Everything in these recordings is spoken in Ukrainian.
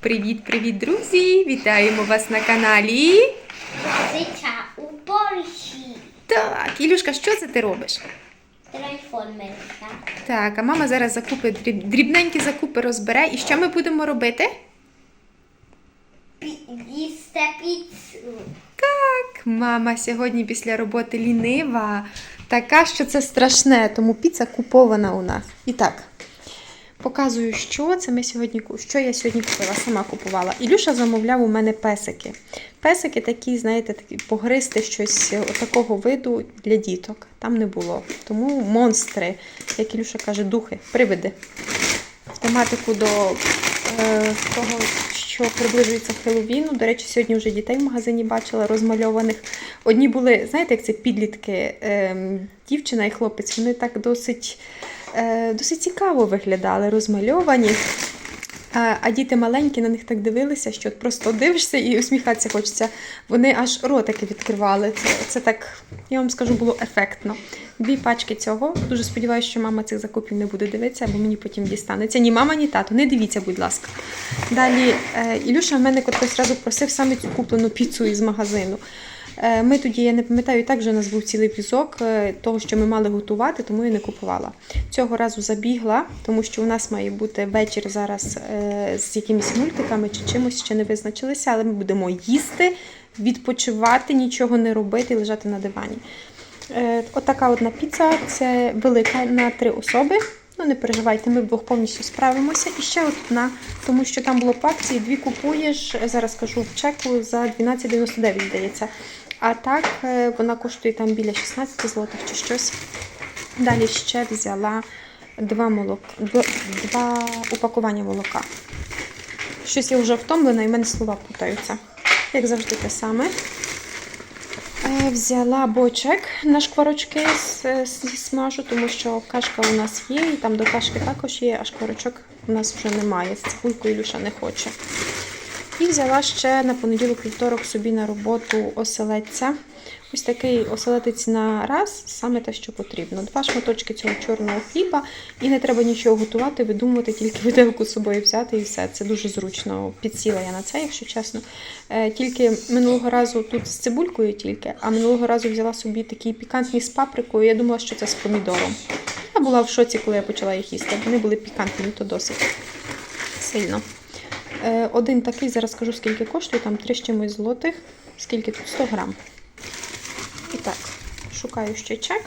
Привіт-привіт, друзі! Вітаємо вас на каналі. Життя у Польщі. Так, Ілюшка, що це ти робиш? Трансформерка. Так, а мама зараз закупи дрібненькі закупи розбере. І що ми будемо робити? Їсти піцу. Так, мама сьогодні після роботи лінива. Така, що це страшне, тому піца купована у нас. І так, показую, що це ми сьогодні що я сьогодні купила, сама купувала. Ілюша замовляв у мене песики. Песики такі, знаєте, такі погристи щось такого виду для діток. Там не було. Тому монстри, як Ілюша каже, духи, привиди. В тематику до е, того, що приближується Хеллоуіну. До речі, сьогодні вже дітей в магазині бачила розмальованих. Одні були, знаєте, як це підлітки, ем, дівчина і хлопець, вони так досить, е, досить цікаво виглядали, розмальовані. А, діти маленькі на них так дивилися, що просто дивишся і усміхатися хочеться. Вони аж ротики відкривали. Це, це так, я вам скажу, було ефектно. Дві пачки цього. Дуже сподіваюся, що мама цих закупів не буде дивитися, бо мені потім дістанеться. Ні мама, ні тато. Не дивіться, будь ласка. Далі е, Ілюша в мене котрось разу просив саме цю куплену піцу із магазину. Е, Ми тоді, я не пам'ятаю, так вже у нас був цілий візок е, того, що ми мали готувати, тому я не купувала. Цього разу забігла, тому що у нас має бути вечір зараз е, з якимись мультиками чи чимось ще не визначилися, але ми будемо їсти, відпочивати, нічого не робити, лежати на дивані. Отака одна піца, це велика на три особи. Ну, не переживайте, ми вдвох повністю справимося. І ще одна, тому що там було по акції, дві купуєш, зараз кажу в чеку за 12,99, здається. А так е, вона коштує там біля 16 злотих чи щось. Далі ще взяла два, молок, два, упакування молока. Щось я вже втомлена і в мене слова путаються. Як завжди те саме. Е, Взяла бочек на шкварочки зі смажу, тому що кашка у нас є, і там до кашки також є, а шкварочок у нас вже немає. З цибулькою Ілюша не хоче. І взяла ще на понеділок вівторок собі на роботу оселедця. Ось такий оселедець на раз, саме те, що потрібно. Два шматочки цього чорного хліба, і не треба нічого готувати, видумувати, тільки виделку з собою взяти і все. Це дуже зручно. Підсіла я на це, якщо чесно. Е, Тільки минулого разу тут з цибулькою тільки, а минулого разу взяла собі такі пікантні з паприкою. Я думала, що це з помідором. Я була в шоці, коли я почала їх їсти. Вони були пікантні, то досить сильно. Е, Один такий, зараз скажу, скільки коштує, там 3 з чимось злотих. Скільки тут? 100 грам. І так, шукаю ще чек.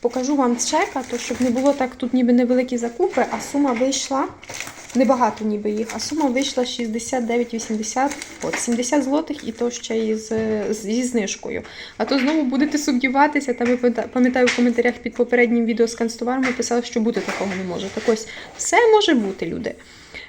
Покажу вам чека, то щоб не було так, тут ніби невеликі закупи, а сума вийшла, небагато ніби їх, а сума вийшла 69,80, от 70 злотих і то ще із, зі знижкою. А то знову будете сумніватися, там я пам'ятаю в коментарях під попереднім відео з канцтоварами писали, що бути такого не може. Так ось, все може бути, люди.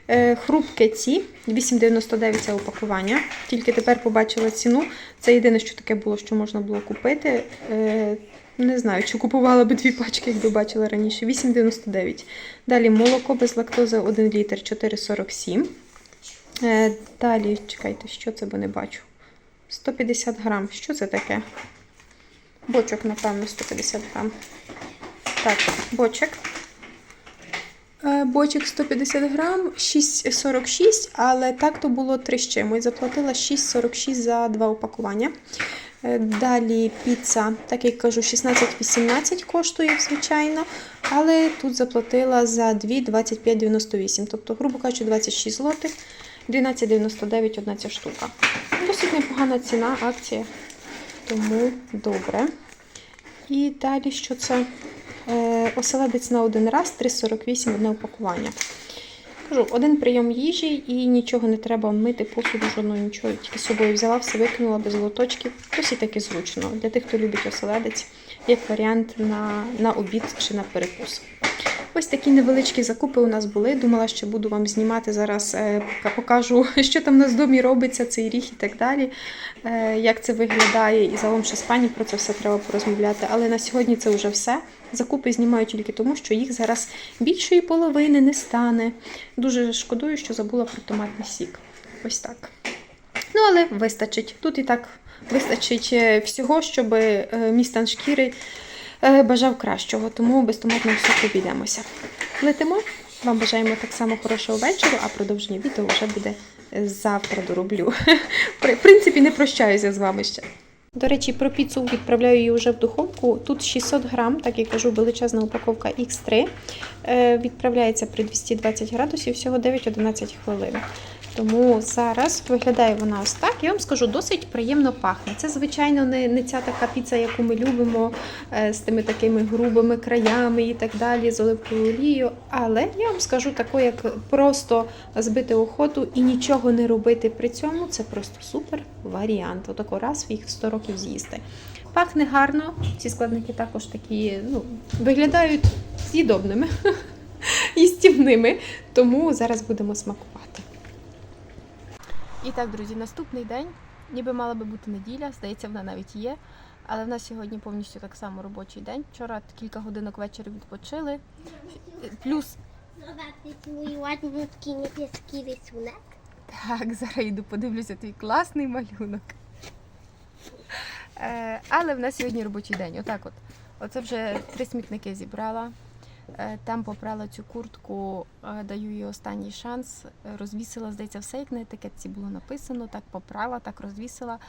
Е, Хрупки ці 8,99 це упакування. Тільки тепер побачила ціну. Це єдине, що таке було, що можна було купити. Е, Не знаю, чи купувала би дві пачки, якби бачила раніше. 8,99. Далі молоко без лактози 1 літр 4,47. Е, Далі, чекайте, що це, бо не бачу. 150 грам. Що це таке? Бочок, напевно, 150 грам. Так, бочок. Е, Бочок 150 грам, 6,46, але так то було 3 з чимось. Заплатила 6,46 за два упакування. Е, Далі піца, так як кажу, 16,18 коштує, звичайно, але тут заплатила за 2 25,98. Тобто, грубо кажучи, 26 злотих, 12,99 одна ця штука. Досить непогана ціна, акція, тому добре. І далі, що це? Оселедець на один раз, 3,48 одне упакування. Кажу, один прийом їжі і нічого не треба мити, посуду жодного нічого. Тільки з собою взяла, все викинула без лоточків. Досить таки зручно. Для тих, хто любить оселедець, як варіант на, на обід чи на перекус. Ось такі невеличкі закупи у нас були. Думала, що буду вам знімати зараз, е, покажу, що там у нас в домі робиться, цей ріг і так далі, е, як це виглядає. І загалом ще з пані про це все треба порозмовляти. Але на сьогодні це вже все. Закупи знімаю тільки тому, що їх зараз більшої половини не стане. Дуже шкодую, що забула про томатний сік. Ось так. Ну, але вистачить. Тут і так вистачить е, всього, щоб мій шкіри бажав кращого, тому без томатного соку обійдемося. Летимо. Вам бажаємо так само хорошого вечора, а продовження відео вже буде е, завтра дороблю. В принципі, не прощаюся з вами ще. До речі, про піцу відправляю її вже в духовку. Тут 600 грам, так як кажу, величезна упаковка X3. Е, відправляється при 220 градусів всього 9-11 хвилин. Тому зараз виглядає вона ось так. Я вам скажу, досить приємно пахне. Це, звичайно, не, не ця така піца, яку ми любимо, е, з тими такими грубими краями і так далі, з оливковою олією. Але я вам скажу таку, як просто збити охоту і нічого не робити при цьому, це просто супер варіант. Отако раз їх в 100 років з'їсти. Пахне гарно, ці складники також такі ну, виглядають з'їдобними, їстівними. Тому зараз будемо смакувати. І так, друзі, наступний день. Ніби мала би бути неділя, здається, вона навіть є. Але в нас сьогодні повністю так само робочий день. Вчора кілька годинок ввечері відпочили. Плюс rysunek. Так, зараз йду подивлюся твій класний малюнок. Е, але в нас сьогодні робочий день. Отак от. Оце вже три смітники зібрала. Е, там попрала цю куртку, е, даю їй останній шанс. Розвісила, здається, все, як на етикетці було написано. Так попрала, так розвісила.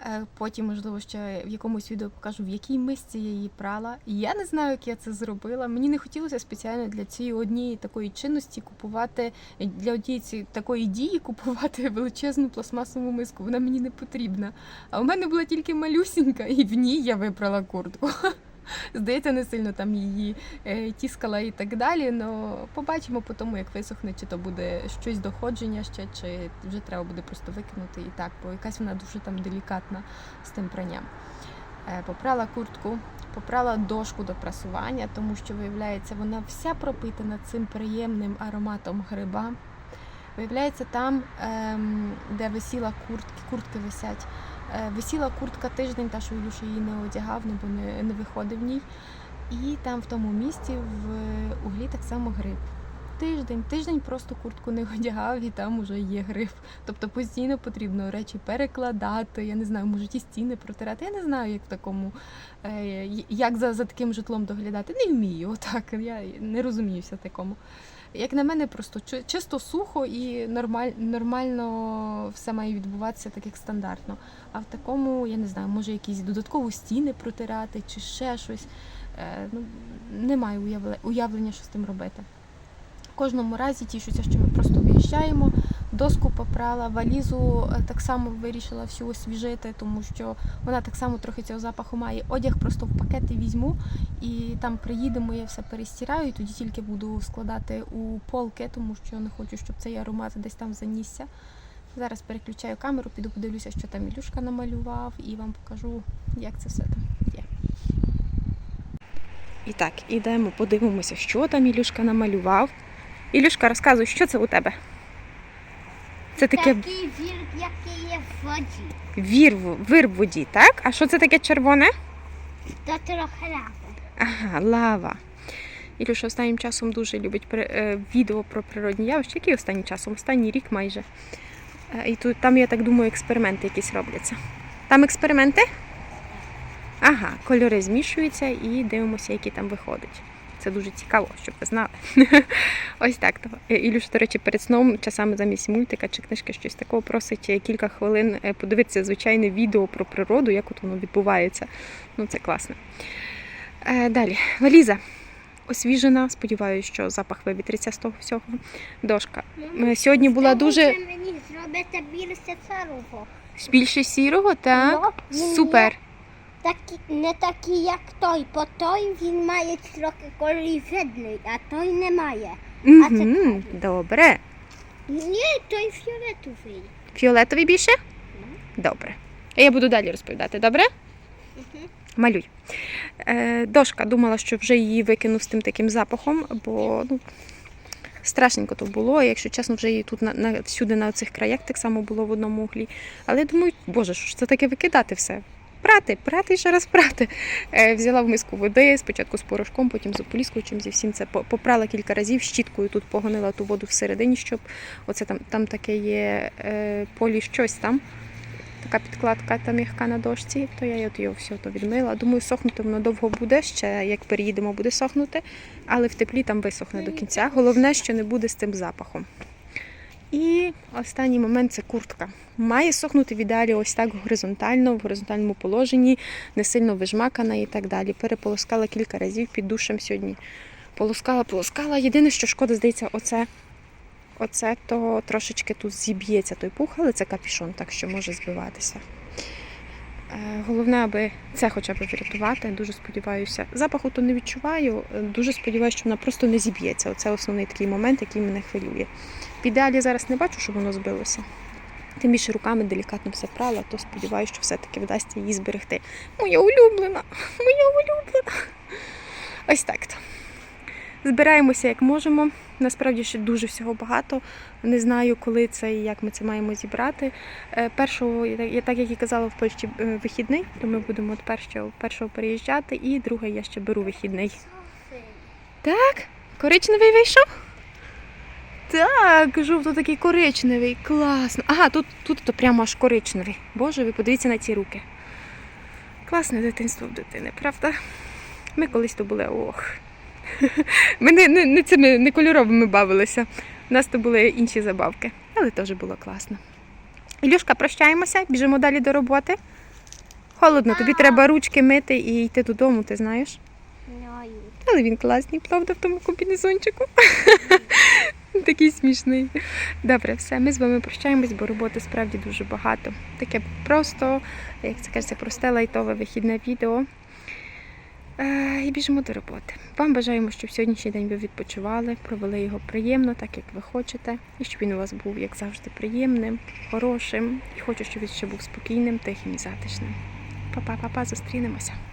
Е, Потім, можливо, ще в якомусь відео покажу, в якій мисці я її прала. Я не знаю, як я це зробила. Мені не хотілося спеціально для цієї однієї такої чинності купувати для однієї такої дії купувати величезну пластмасову миску. Вона мені не потрібна. А у мене була тільки малюсінька, і в ній я випрала куртку. Здається, не сильно там її е, тіскала і так далі. але побачимо по тому, як висохне, чи то буде щось доходження ще, чи вже треба буде просто викинути і так, бо якась вона дуже там делікатна з тим пранням. Е, Попрала куртку, попрала дошку до прасування, тому що, виявляється, вона вся пропитана цим приємним ароматом гриба. Виявляється, там, ем, де висіла куртки, куртки висять, висіла куртка тиждень, та що Ілюша її не одягав, ну, бо не, не виходив в ній. І там в тому місці в углі так само гриб. Тиждень, тиждень просто куртку не одягав, і там уже є гриб. Тобто постійно потрібно речі перекладати. Я не знаю, може ті стіни протирати. Я не знаю, як в такому, е, як за, за таким житлом доглядати. Не вмію. Отак. Я не розуміюся такому. Як на мене, просто чисто сухо і нормаль, нормально все має відбуватися так, як стандартно. А в такому, я не знаю, може якісь додатково стіни протирати чи ще щось. Е, ну, не маю уявлення, що з тим робити. Кожному разі тішуся, що ми просто виїжджаємо, доску попрала, валізу е, так само вирішила всю освіжити, тому що вона так само трохи цього запаху має. Одяг просто в пакети візьму і там приїдемо, я все перестираю, і тоді тільки буду складати у полки, тому що не хочу, щоб цей аромат десь там занісся. Зараз переключаю камеру, піду подивлюся, що там Ілюшка намалював, і вам покажу, як це все там є. І так, ідемо, подивимося, що там Ілюшка намалював. Ілюшка, розказуй, що це у тебе? Це таке Taki wilk, jaki jest w wodzie. вір, в- вир в воді, так? А що це таке червоне? To trochę lawy. Ага, лава. Ілюша останнім часом дуже любить при- е, відео про природні явища. Які останнім часом? Останній рік майже. Е, І тут там, я так думаю, експерименти якісь робляться. Там експерименти? Ага, кольори змішуються і дивимося, які там виходять. Це дуже цікаво, щоб ви знали. Ось так. Е, до речі, перед сном часами замість мультика чи книжки щось такого просить е, кілька хвилин е, подивитися звичайне відео про природу, як от воно відбувається. Ну, це класно. Далі, валіза. Освіжена, сподіваюся, що запах вивітриться з того всього. Дошка. Е, Сьогодні була дуже Мені зробити більше царуху. більше сірого, так? Ну, Супер. Такі, не такий, як той, бо той він має трохи колір жидний, а той не має. А це правильно. добре. Ні, той фіолетовий. Фіолетовий більше? Добре. А я буду далі розповідати, добре? Малюй. Е, дошка думала, що вже її викину з тим таким запахом, бо ну, страшненько то було. І, якщо чесно, вже її тут на, на, всюди на цих краях так само було в одному углі. Але я думаю, боже, що ж це таке викидати все? Прати, прати ще раз прати. Е, взяла в миску води, спочатку з порошком, потім з ополіскувачем, зі всім це попрала кілька разів, щіткою тут погонила ту воду всередині, щоб оце там, там таке є е, полі щось там. така підкладка та м'яка на дошці, то я от його все то відмила. Думаю, сохнути воно довго буде, ще як переїдемо, буде сохнути, але в теплі там висохне до кінця. Головне, що не буде з тим запахом. І останній момент це куртка. Має сохнути в ідеалі ось так горизонтально, в горизонтальному положенні, не сильно вижмакана і так далі. Переполоскала кілька разів під душем сьогодні. Полоскала, полоскала. Єдине, що шкода, здається, оце, оце то трошечки тут зіб'ється той пух, але це капішон, так що може збиватися. Е, Головне, аби це хоча б врятувати. Дуже сподіваюся. Запаху то не відчуваю. е, Дуже сподіваюся, що вона просто не зіб'ється. Оце основний такий момент, який мене хвилює. В ідеалі зараз не бачу, щоб воно збилося. Тим більше руками делікатно все прала, то сподіваюся, що все-таки вдасться її зберегти. Моя улюблена, моя улюблена. Ось так то. Збираємося як можемо. Насправді ще дуже всього багато. Не знаю, коли це і як ми це маємо зібрати. Е, Першого, я так- як і казала, в Польщі е, вихідний, то ми будемо от першого, першого переїжджати, і другий я ще беру вихідний. Так? Коричневий вийшов? Так, жовто такий коричневий, класно. Ага, тут, тут то прямо аж коричневий. Боже, ви подивіться на ці руки. Класне дитинство в дитини, правда? Ми колись то були ох. Ми не, не, не цими не кольоровими бавилися. У нас то були інші забавки, але теж було класно. Ілюшка, прощаємося, біжимо далі до роботи. Холодно, тобі треба ручки мити і йти додому, ти знаєш? Але він класний, правда, в тому комбінезончику. Такий смішний. Добре, все, ми з вами прощаємось, бо роботи справді дуже багато. Таке просто, як це кажеться, просте лайтове вихідне відео. Е, і біжимо до роботи. Вам бажаємо, щоб сьогоднішній день ви відпочивали, провели його приємно, так як ви хочете, і щоб він у вас був, як завжди, приємним, хорошим. І хочу, щоб він ще був спокійним, тихим і затишним. Па-па, па-па, зустрінемося.